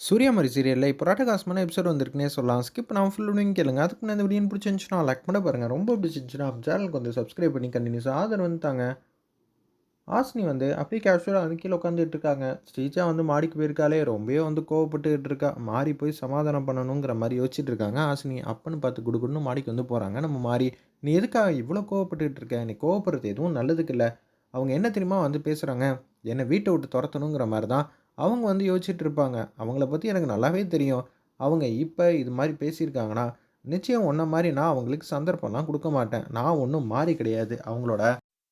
சூரியமரி சீரியலில் இப்போ ராட்டகாசமான எபிசோட் வந்திருக்குன்னே சொல்லலாம். ஸ்கிப் நான் ஃபுல்லுன்னு கேளுங்க. அதுக்கு நான் இந்த வீடியோ பிடிச்சிருந்துச்சுன்னா லைக் பண்ண பாருங்கள் ரொம்ப பிடிச்சிருந்துச்சுன்னா சேனலுக்கு வந்து சப்ஸ்கிரைப் பண்ணி கண்டினியூஸ் ஆதரவு வந்துட்டாங்க ஆசினி வந்து அப்படியே கேஷுவலாக வந்து கீழே உட்காந்துட்டு இருக்காங்க. ஸ்ரீஜா வந்து மாடிக்கு போயிருக்காலே ரொம்பவே வந்து கோவப்பட்டுக்கிட்டு இருக்கா. மாறி போய் சமாதானம் பண்ணணுங்கிற மாதிரி யோசிச்சுட்டு இருக்காங்க ஆசினி. அப்பன்னு பார்த்து கொடுக்கணும்னு மாடிக்கு வந்து போகிறாங்க நம்ம மாறி நீ எதுக்காக இவ்வளோ கோவப்பட்டுக்கிட்டு இருக்க? நீ கோவப்படுறது எதுவும் நல்லதுக்கு இல்லை. அவங்க என்ன தெரியுமா வந்து பேசுகிறாங்க என்னை வீட்டை விட்டு துரத்தணுங்கிற மாதிரி தான். அவங்க வந்து யோசிச்சுட்டு இருப்பாங்க அவங்கள பற்றி எனக்கு நல்லாவே தெரியும். அவங்க இப்போ இது மாதிரி பேசியிருக்காங்கன்னா நிச்சயம் ஒன்றை மாதிரி நான் அவங்களுக்கு சந்தர்ப்பம்லாம் கொடுக்க மாட்டேன். நான் ஒன்றும் மாறி கிடையாது. அவங்களோட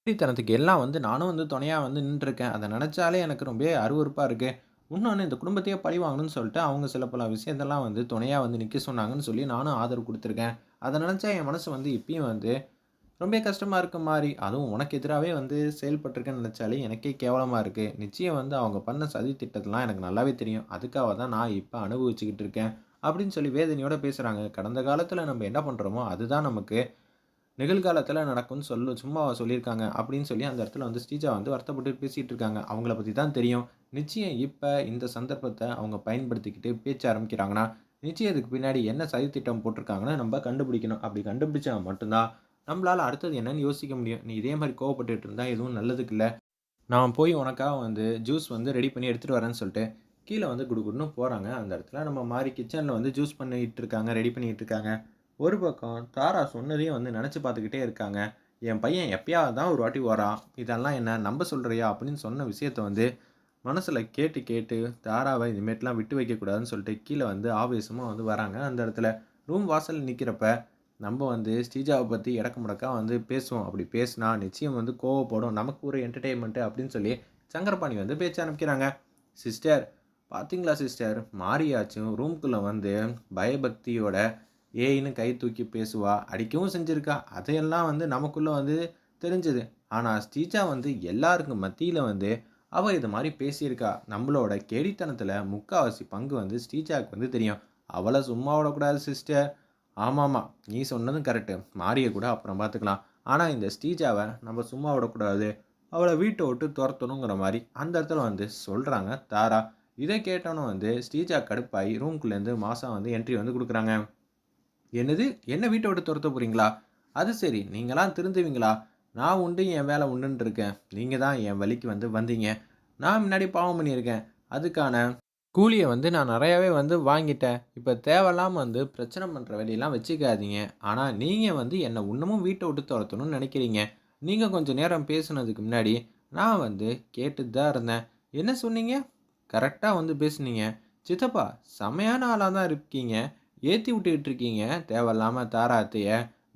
தனத்துக்கு எல்லாம் வந்து நானும் வந்து துணையாக வந்து நின்றுருக்கேன். அதை நினச்சாலே எனக்கு ரொம்ப அருவருப்பாக இருக்குது இன்னொன்று இந்த குடும்பத்தையே பழி வாங்கணும்னு சொல்லிட்டு அவங்க சில பல விஷயத்தெல்லாம் வந்து துணையாக வந்து நிற்க சொன்னாங்கன்னு சொல்லி நானும் ஆதரவு கொடுத்துருக்கேன். அதை நினச்சா என் மனசு வந்து இப்பயும் வந்து ரொம்ப கஷ்டமாக இருக்க மாதிரி அதுவும் உனக்கு எதிராகவே வந்து செயல்பட்டிருக்கேன்னு நினச்சாலே எனக்கே கேவலமாக இருக்குது நிச்சயம் வந்து அவங்க பண்ண சதி திட்டத்தெலாம் எனக்கு நல்லாவே தெரியும். அதுக்காக தான் நான் இப்போ அனுபவிச்சுக்கிட்டு இருக்கேன். அப்படின்னு சொல்லி வேதனையோட பேசுகிறாங்க கடந்த காலத்தில் நம்ம என்ன பண்ணுறோமோ அதுதான் நமக்கு நிகழ்காலத்தில் நடக்கும்னு சொல்லு சும்மா சொல்லியிருக்காங்க. அப்படின்னு சொல்லி அந்த இடத்துல வந்து ஸ்ரீஜா வந்து வருத்தப்பட்டு பேசிகிட்டு இருக்காங்க. அவங்கள பற்றி தான் தெரியும். நிச்சயம் இப்போ இந்த சந்தர்ப்பத்தை அவங்க பயன்படுத்திக்கிட்டு பேச்ச ஆரம்பிக்கிறாங்கன்னா நிச்சயம் இதுக்கு பின்னாடி என்ன சதித்திட்டம் போட்டிருக்காங்கன்னு நம்ம கண்டுபிடிக்கணும். அப்படி கண்டுபிடிச்சா மட்டும்தான் நம்மளால் அடுத்தது என்னன்னு யோசிக்க முடியும். நீ இதே மாதிரி கோவப்பட்டுட்டு இருந்தால் எதுவும் நல்லதுக்கு இல்லை நான் போய் உனக்காக வந்து ஜூஸ் வந்து ரெடி பண்ணி எடுத்துகிட்டு வரேன்னு சொல்லிட்டு கீழே வந்து குடுகுடுன்னு போகிறாங்க அந்த இடத்துல நம்ம மாறி கிச்சனில் வந்து ஜூஸ் பண்ணிகிட்டு இருக்காங்க ரெடி பண்ணிகிட்டு இருக்காங்க. ஒரு பக்கம் தாரா சொன்னதையும் வந்து நினச்சி பார்த்துக்கிட்டே இருக்காங்க. என் பையன் எப்பயாவது தான் ஒரு வாட்டி வரான் இதெல்லாம் என்ன நம்ப சொல்கிறியா அப்படின்னு சொன்ன விஷயத்த வந்து மனசில் கேட்டு கேட்டு தாராவை இதுமாரிலாம் விட்டு வைக்கக்கூடாதுன்னு சொல்லிட்டு கீழே வந்து ஆவேசமாக வந்து வராங்க. அந்த இடத்துல ரூம் வாசல் நிற்கிறப்ப நம்ம வந்து ஸ்ரீஜாவை பற்றி இடக்க முடக்கா வந்து பேசுவோம். அப்படி பேசினா நிச்சயம் வந்து கோவப்படும். நமக்கு ஒரு என்டர்டெயின்மெண்ட்டு அப்படின்னு சொல்லி சங்கரபாணி வந்து பேச்ச ஆரம்பிக்கிறாங்க. சிஸ்டர் பார்த்தீங்களா சிஸ்டர் மாறியாச்சும் ரூம்குள்ளே வந்து பயபக்தியோட ஏன்னு கை தூக்கி பேசுவா அடிக்கவும் செஞ்சுருக்கா. அதையெல்லாம் வந்து நமக்குள்ளே வந்து தெரிஞ்சது. ஆனால் ஸ்ரீஜா வந்து எல்லாருக்கும் மத்தியில் வந்து அவள் இது மாதிரி பேசியிருக்கா. நம்மளோட கேடித்தனத்தில் முக்கால்வாசி பங்கு வந்து ஸ்ரீஜாவுக்கு வந்து தெரியும். அவளை சும்மா விடக்கூடாது சிஸ்டர் ஆமாம்மா நீ சொன்னதும் கரெக்டு மாரியை கூட அப்புறம் பார்த்துக்கலாம். ஆனால் இந்த ஸ்டீஜாவை நம்ம சும்மா விடக்கூடாது. அவளை வீட்டை விட்டு துரத்தணுங்கிற மாதிரி அந்த இடத்துல வந்து சொல்கிறாங்க தாரா. இதை கேட்டோன்னு வந்து ஸ்டீஜா கடுப்பாகி ரூம்குள்ளேருந்து மாதம் வந்து என்ட்ரி வந்து கொடுக்குறாங்க. என்னது? என்ன வீட்டை விட்டு துரத்த போகிறீங்களா அது சரி நீங்களாம் திருந்துவீங்களா? நான் உண்டு என் வேலை உண்டுன்னு இருக்கேன். நீங்கள் தான் என் வழிக்கு வந்து வந்தீங்க. நான் முன்னாடி பாவம் பண்ணியிருக்கேன். அதுக்கான கூலியை வந்து நான் நிறையாவே வந்து வாங்கிட்டேன். இப்போ தேவையில்லாமல் வந்து பிரச்சனை பண்ணுற வேலையெல்லாம் வச்சுக்காதீங்க. ஆனால் நீங்கள் வந்து என்னை இன்னமும் வீட்டை விட்டு துரத்தணும்னு நினைக்கிறீங்க. நீங்கள் கொஞ்சம் நேரம் பேசுனதுக்கு முன்னாடி நான் வந்து கேட்டுட்டு தான் இருந்தேன். என்ன சொன்னீங்க? கரெக்டாக வந்து பேசுனீங்க. சித்தப்பா செமையான ஆளாக தான் இருக்கீங்க. ஏற்றி விட்டுக்கிட்டு இருக்கீங்க. தேவையில்லாமல் தாராத்தைய.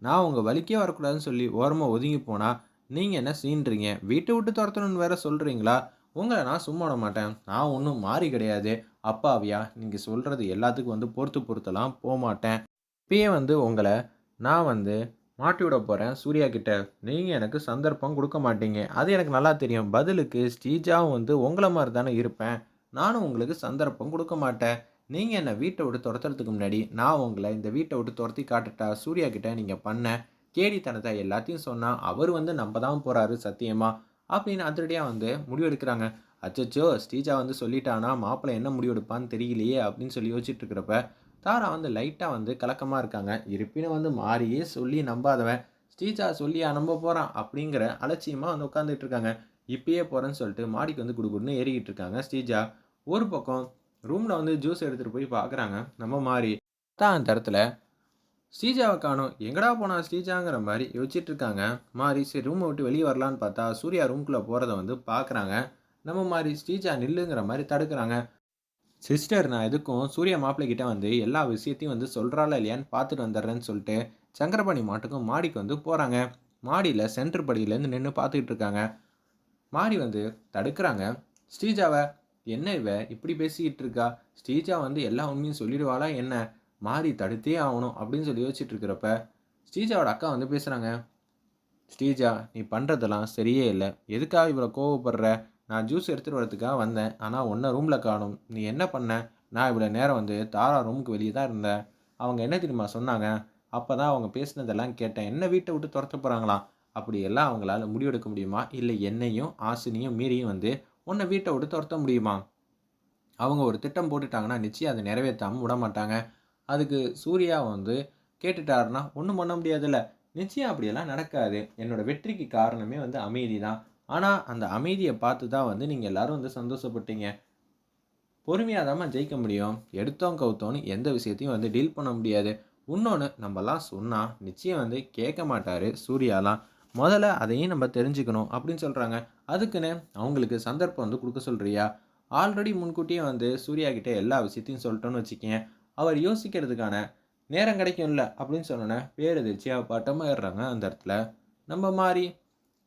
நான் உங்கள் வலிக்கே வரக்கூடாதுன்னு சொல்லி ஓரமாக ஒதுங்கி போனால் நீங்கள் என்ன சீன்றீங்க வீட்டை விட்டு துரத்தணும்னு வேற சொல்கிறீங்களா உங்களை நான் சும்மா விட மாட்டேன். நான் ஒன்றும் மாறி கிடையாது. அப்பாவியா நீங்கள் சொல்கிறது எல்லாத்துக்கும் வந்து பொறுத்து பொறுத்தெல்லாம் போக மாட்டேன். இப்பயே வந்து உங்களை நான் வந்து மாட்டி விட போகிறேன் சூர்யா கிட்ட நீங்கள் எனக்கு சந்தர்ப்பம் கொடுக்க மாட்டீங்க. அது எனக்கு நல்லா தெரியும். பதிலுக்கு ஸ்டீஜாவும் வந்து உங்களை மாதிரி தானே இருப்பேன். நானும் உங்களுக்கு சந்தர்ப்பம் கொடுக்க மாட்டேன். நீங்கள் என்னை வீட்டை விட்டு துரத்துறதுக்கு முன்னாடி நான் உங்களை இந்த வீட்டை விட்டு துரத்தி காட்டுட்டா சூர்யா கிட்ட நீங்கள் பண்ண கேடித்தனத்தை எல்லாத்தையும் சொன்னால் அவர் வந்து நம்ப தான் போகிறாரு சத்தியமாக அப்படின்னு அதிரடியாக வந்து முடிவெடுக்கிறாங்க. அச்சச்சோ ஸ்ரீஜா வந்து சொல்லிட்டானா மாப்பிள்ளை என்ன முடிவெடுப்பான்னு தெரியலையே அப்படின்னு சொல்லி யோசிச்சுட்டு இருக்கிறப்ப தாரா வந்து லைட்டாக வந்து கலக்கமாக இருக்காங்க. இருப்பினும் வந்து மாறியே சொல்லி நம்பாதவன். ஸ்ரீஜா சொல்லியா நம்ப போகிறான் அப்படிங்கிற அலட்சியமாக வந்து உட்காந்துட்டு இருக்காங்க இப்பயே போகிறேன்னு சொல்லிட்டு மாடிக்கு வந்து குடுகுடுன்னு ஏறிக்கிட்டு இருக்காங்க ஸ்ரீஜா. ஒரு பக்கம் ரூமில் வந்து ஜூஸ் எடுத்துகிட்டு போய் பார்க்குறாங்க நம்ம மாறி. தான் அந்த இடத்துல ஸ்ரீஜாவை காணும். எங்கடா போனா ஸ்ரீஜாங்கிற மாதிரி யோசிச்சுட்டு இருக்காங்க மாறி சரி ரூமை விட்டு வெளியே வரலான்னு பார்த்தா சூர்யா ரூம்குள்ளே போகிறத வந்து பார்க்குறாங்க நம்ம மாதிரி ஸ்ரீஜா நில்லுங்கிற மாதிரி தடுக்கிறாங்க. சிஸ்டர் நான் எதுக்கும் சூர்யா மாப்பிள்ளை கிட்ட வந்து எல்லா விஷயத்தையும் வந்து சொல்கிறாளா இல்லையான்னு பார்த்துட்டு வந்துடுறேன்னு சொல்லிட்டு சங்கரபாணி மாட்டுக்கும் மாடிக்கு வந்து போகிறாங்க மாடியில் சென்டர் படியிலேருந்து நின்று பார்த்துக்கிட்டு இருக்காங்க. மாடி வந்து தடுக்கிறாங்க. ஸ்ரீஜாவை என்ன இவ? இப்படி பேசிக்கிட்டு இருக்கா? ஸ்ரீஜா வந்து எல்லா உண்மையும் சொல்லிடுவாளா என்ன? மாறி தடுத்தே ஆகணும் அப்படின்னு சொல்லி யோசிச்சுட்டு இருக்கிறப்ப ஸ்ரீஜாவோட அக்கா வந்து பேசுகிறாங்க ஸ்ரீஜா நீ பண்ணுறதெல்லாம் சரியே இல்லை. எதுக்காக இவ்வளோ கோவப்படுற? நான் ஜூஸ் எடுத்துகிட்டு வரதுக்காக வந்தேன். ஆனால் ஒன்றை ரூமில் காணும். நீ என்ன பண்ண? நான் இவ்வளோ நேரம் வந்து தாரா ரூமுக்கு வெளியே தான் இருந்தேன். அவங்க என்ன தெரியுமா சொன்னாங்க? அப்போ தான் அவங்க பேசினதெல்லாம் கேட்டேன். என்ன வீட்டை விட்டு துரத்த போகிறாங்களாம் அப்படியெல்லாம் அவங்களால முடிவெடுக்க முடியுமா? இல்லை என்னையும் ஆசினியும் மீறியும் வந்து உன்னை வீட்டை விட்டு துரத்த முடியுமா? அவங்க ஒரு திட்டம் போட்டுட்டாங்கன்னா நிச்சயம் அதை நிறைவேற்றாமல் விட மாட்டாங்க அதுக்கு சூர்யா வந்து கேட்டுட்டாருன்னா ஒன்றும் பண்ண முடியாதுல்ல. நிச்சயம் அப்படியெல்லாம் நடக்காது. என்னோடய வெற்றிக்கு காரணமே வந்து அமைதி தான். ஆனால் அந்த அமைதியை பார்த்து தான் வந்து நீங்கள் எல்லாரும் வந்து சந்தோஷப்பட்டீங்க. பொறுமையாக தான் ஜெயிக்க முடியும். எடுத்தோம் கவுத்தோன்னு எந்த விஷயத்தையும் வந்து டீல் பண்ண முடியாது. இன்னொன்று நம்மலாம் சொன்னால் நிச்சயம் வந்து கேட்க மாட்டார் சூர்யாலாம். முதல்ல அதையும் நம்ம தெரிஞ்சுக்கணும் அப்படின்னு சொல்கிறாங்க அதுக்குன்னு அவங்களுக்கு சந்தர்ப்பம் வந்து கொடுக்க சொல்கிறியா ஆல்ரெடி முன்கூட்டியே வந்து சூர்யா கிட்டே எல்லா விஷயத்தையும் சொல்லிட்டோன்னு வச்சுக்கேன் அவர் யோசிக்கிறதுக்கான நேரம் கிடைக்கும்ல அப்படின்னு சொன்னோன்னே பேரெதிர்ச்சியாக பட்டமாக ஏறுறாங்க அந்த இடத்துல. நம்ம மாதிரி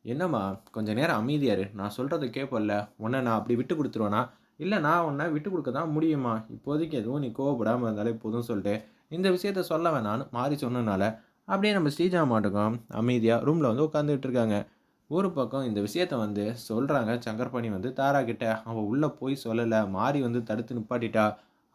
என்னம்மா கொஞ்சம் நேரம் அமைதியாரு நான் சொல்கிறத கேட்பல்ல உன்னை நான் அப்படி விட்டு கொடுத்துருவேனா? இல்லை நான் உன்னை விட்டு கொடுக்க தான் முடியுமா? இப்போதைக்கு எதுவும் நீ கோவப்படாமல் இருந்தாலே போதும் சொல்லிட்டு இந்த விஷயத்த சொல்ல வேணான்னு மாறி சொன்னனால அப்படியே நம்ம ஸ்ரீஜா மாட்டுக்கும் அமைதியாக ரூமில் வந்து உட்காந்துக்கிட்டு இருக்காங்க. ஒரு பக்கம் இந்த விஷயத்த வந்து சொல்கிறாங்க சங்கர்பாணி வந்து தாரா கிட்ட. அவள் உள்ளே போய் சொல்லலை. மாறி வந்து தடுத்து நிப்பாட்டிட்டா.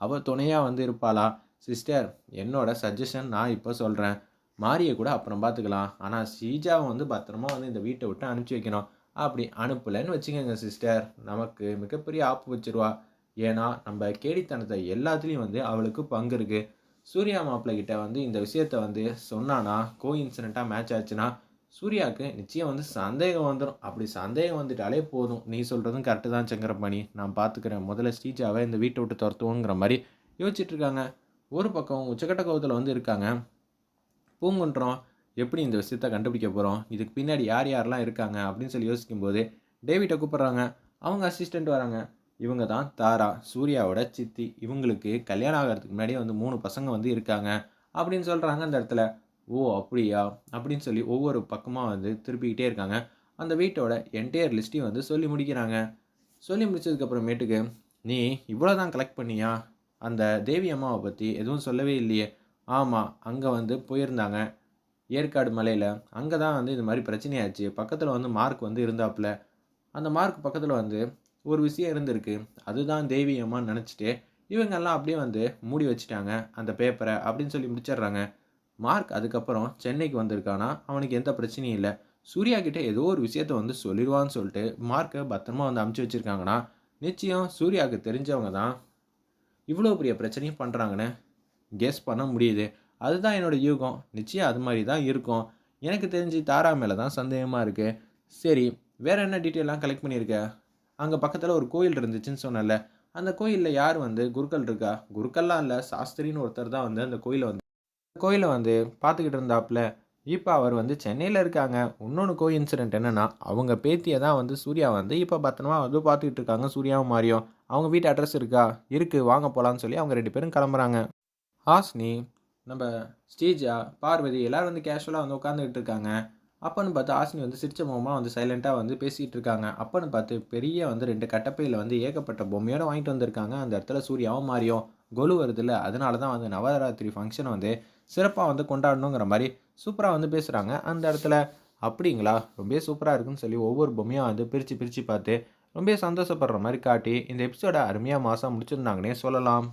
அவள் துணையாக வந்து இருப்பாளா? சிஸ்டர் என்னோட சஜஷன் நான் இப்போ சொல்கிறேன் மாரியை கூட அப்புறம் பார்த்துக்கலாம் ஆனால் சீஜாவை வந்து பத்திரமா வந்து இந்த வீட்டை விட்டு அனுப்பிச்சி வைக்கணும். அப்படி அனுப்பலைன்னு வச்சுக்கோங்க சிஸ்டர் நமக்கு மிகப்பெரிய ஆப்பு வச்சிருவா. ஏன்னா நம்ம கேடித்தனத்தை எல்லாத்துலேயும் வந்து அவளுக்கு பங்கு இருக்குது சூர்யா மாப்பிள்ளை கிட்ட வந்து இந்த விஷயத்த வந்து சொன்னானா கோ இன்சிடெண்ட்டாக மேட்ச் ஆச்சுன்னா சூர்யாவுக்கு நிச்சயம் வந்து சந்தேகம் வந்துடும் அப்படி சந்தேகம் வந்துட்டாலே போதும். நீ சொல்கிறதும் கரெக்டு தான் சங்கரபாணி நான் பார்த்துக்கிறேன் முதல்ல ஸ்ரீஜாவை இந்த வீட்டை விட்டு துரத்துவோங்கிற மாதிரி யோசிச்சுட்டு இருக்காங்க ஒரு பக்கம் உச்சக்கட்ட கோவத்தில் வந்து இருக்காங்க. பூங்குன்றம் எப்படி இந்த விஷயத்த கண்டுபிடிக்க போகிறோம் இதுக்கு பின்னாடி யார் யாரெல்லாம் இருக்காங்க? அப்படின்னு சொல்லி யோசிக்கும்போது டேவிட்டை கூப்பிட்றாங்க. அவங்க அசிஸ்டண்ட் வராங்க. இவங்க தான் தாரா சூர்யாவோட சித்தி. இவங்களுக்கு கல்யாணம் ஆகிறதுக்கு முன்னாடியே வந்து மூணு பசங்க வந்து இருக்காங்க. அப்படின்னு சொல்கிறாங்க அந்த இடத்துல. ஓ அப்படியா? அப்படின்னு சொல்லி ஒவ்வொரு பக்கமாக வந்து திருப்பிக்கிட்டே இருக்காங்க. அந்த வீட்டோட என்டையர் லிஸ்ட்டையும் வந்து சொல்லி முடிக்கிறாங்க. சொல்லி முடிச்சதுக்கப்புறமேட்டுக்கு நீ இவ்வளோ தான் கலெக்ட் பண்ணியா? அந்த தேவி அம்மாவை பற்றி எதுவும் சொல்லவே இல்லையே. ஆமாம் அங்கே வந்து போயிருந்தாங்க. ஏற்காடு மலையில் அங்கே தான் வந்து இது மாதிரி பிரச்சனையாச்சு. பக்கத்தில் வந்து மார்க் வந்து இருந்தாப்புல அந்த மார்க் பக்கத்தில் வந்து ஒரு விஷயம் இருந்திருக்கு. அதுதான் தெய்வீகமாக நினச்சிட்டு இவங்கெல்லாம் அப்படியே வந்து மூடி வச்சுட்டாங்க. அந்த பேப்பரை அப்படின்னு சொல்லி முடிச்சிடுறாங்க. மார்க் அதுக்கப்புறம் சென்னைக்கு வந்திருக்கானா? அவனுக்கு எந்த பிரச்சனையும் இல்லை. சூர்யா கிட்டே ஏதோ ஒரு விஷயத்த வந்து சொல்லிடுவான்னு சொல்லிட்டு மார்க்கை பத்திரமா வந்து அமுச்சு வச்சுருக்காங்கன்னா நிச்சயம் சூர்யாவுக்கு தெரிஞ்சவங்க தான் இவ்வளோ பெரிய பிரச்சனையும் பண்ணுறாங்கன்னு கெஸ் பண்ண முடியுது. அதுதான் என்னோட யூகம். நிச்சயம் அது மாதிரி தான் இருக்கும். எனக்கு தெரிஞ்சு தாரா மேலே தான் சந்தேகமாக இருக்குது சரி வேறு என்ன டீட்டெயிலாம் கலெக்ட் பண்ணியிருக்க? அங்கே பக்கத்தில் ஒரு கோயில் இருந்துச்சுன்னு சொன்னல அந்த கோயிலில் யார் வந்து குருக்கள் இருக்கா? குருக்கள்லாம் இல்லை சாஸ்திரின்னு ஒருத்தர் தான் வந்து அந்த கோயிலை வந்து கோயிலை வந்து பார்த்துக்கிட்டு இருந்தாப்புல இப்போ அவர் வந்து சென்னையில் இருக்காங்க. இன்னொன்று கோ இன்சிடென்ட் என்னென்னா அவங்க பேத்தியை தான் வந்து சூர்யா வந்து இப்போ பத்திரமா வந்து பார்த்துக்கிட்டு இருக்காங்க. சூர்யாவும் மாறியும் அவங்க வீட்டு அட்ரஸ் இருக்கா? இருக்குது வாங்க போகலான்னு சொல்லி அவங்க ரெண்டு பேரும் கிளம்புறாங்க. ஹாஸ்னி நம்ம ஸ்ரீஜா பார்வதி எல்லோரும் வந்து கேஷுவலாக வந்து உட்காந்துக்கிட்டு இருக்காங்க. அப்போன்னு பார்த்து ஆசினி வந்து சிரிச்ச முகமாக வந்து சைலண்ட்டாக வந்து பேசிகிட்டு இருக்காங்க. அப்போன்னு பார்த்து பெரிய வந்து ரெண்டு கட்டப்பையில் வந்து ஏகப்பட்ட பொம்மையோடு வாங்கிட்டு வந்திருக்காங்க. அந்த இடத்துல சூர்யாவும் மாறியும் கொலு வருதுல்ல அதனால தான் வந்து நவராத்திரி ஃபங்க்ஷனை வந்து சிறப்பாக வந்து கொண்டாடணுங்கிற மாதிரி சூப்பராக வந்து பேசுகிறாங்க அந்த இடத்துல அப்படிங்களா? ரொம்ப சூப்பராக இருக்குன்னு சொல்லி ஒவ்வொரு பொம்மையாக வந்து பிரித்து பிரித்து பார்த்து ரொம்ப சந்தோஷப்படுற மாதிரி காட்டி இந்த எபிசோட அருமையாக மாதம் முடிச்சிருந்தாங்கன்னே சொல்லலாம்.